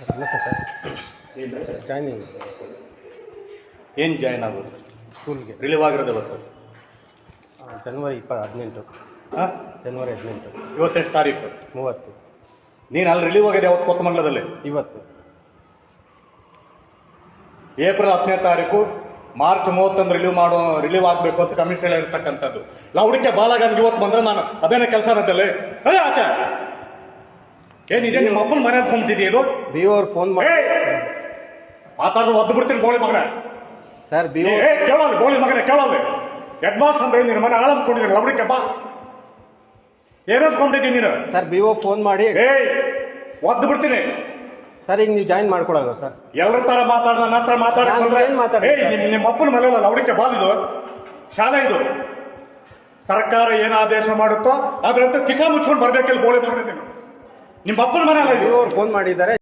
ನಮಸ್ತೆ sir joining ಏನು join ಆಗೋದು? ಸ್ಕೂಲ್ಗೆ ರಿಲೀವ್ ಆಗಿರೋದು ಇವತ್ತು? ಜನವರಿ ಇಪ್ಪ ಹದಿನೆಂಟು. ಹಾಂ? ಜನವರಿ ಹದಿನೆಂಟು. ಇವತ್ತೆಷ್ಟು ತಾರೀಕು? ಮೂವತ್ತು. ನೀನು ಅಲ್ಲಿ ರಿಲೀವ್ ಆಗಿದೆ ಯಾವತ್ತು ಕೊತ್ತಮಂಗಲದಲ್ಲಿ ಇವತ್ತು. ಏಪ್ರಿಲ್ ಹತ್ತನೇ ತಾರೀಕು ಮಾರ್ಚ್ ಮೂವತ್ತೊಂದು ರಿಲೀವ್ ಮಾಡೋ ರಿಲೀವ್ ಆಗಬೇಕು ಅಂತ ಕಮಿಷನ್ ಇರ್ತಕ್ಕಂಥದ್ದು. ಲೌಡಿಕೆ ಬಾಲಗಂಗೆ ಇವತ್ತು ಬಂದರೆ ನಾನು ಅದೇನೇ ಕೆಲಸ ಅಂತಲ್ಲೇ ಅದೇ ಆಚೆ ಏನಿದೆ ನಿಮ್ಮ ಅಪ್ಪನ ಮನೆ ಸುಮ್ತಿದೆಯಾ ಇದು? ಬಿ ಅವ್ರು ಫೋನ್ ಮಾಡಿ ಮಾತಾಡೋದು ಒದ್ದು ಬಿಡ್ತೀನಿ ಗೋಳಿ ಮಗನ. ಸರ್ ಬಿ ಏ ಕೇಳಲ್ಲ ಗೋಳಿ ಮಗನ ಕೇಳಲ್ಲ ಹೆಡ್ ಮಾಸ್ಟರ್ ಅಂದ್ರೆ ನಿನ್ನ ಮನೆ ಬಾ. ಏನಂದ್ಕೊಂಡಿದ್ದೀನಿ ನೀನು? ಸರ್ ಬಿ ಓ ಫೋನ್ ಮಾಡಿ ಏ ಒದ್ದು ಬಿಡ್ತೀನಿ. ಸರ್ ಈಗ ನೀವು ಜಾಯಿನ್ ಮಾಡ್ಕೊಡಲ್ಲ ಸರ್ ಎಲ್ಲರ ತರ ಮಾತಾಡ ನನ್ನ ಹತ್ರ ಮಾತಾಡ ನಾನು ಏನ್ ಮಾತಾಡ್ದೆ? ಏ ನಿಮ್ ನಿಮ್ಮ ಅಪ್ಪನ ಮನೆ ಅಲ್ಲ ಲೌಡಿಕೆ ಬಾಲ್ ಇದು. ಶಾಲೆ ಇದು. ಸರ್ಕಾರ ಏನು ಆದೇಶ ಮಾಡುತ್ತೋ ಅದ್ರಂತೆ ತಿಕ್ಕ ಮುಚ್ಕೊಂಡು ಬರ್ಬೇಕಿಲ್ಲ ಗೋಳಿ ಮಗನ ನೀನು. ನಿಮ್ಮ ಅಪ್ಪನ ಮನೆ ಅಲ್ಲ ಅವ್ರು ಫೋನ್ ಮಾಡಿದ್ದಾರೆ.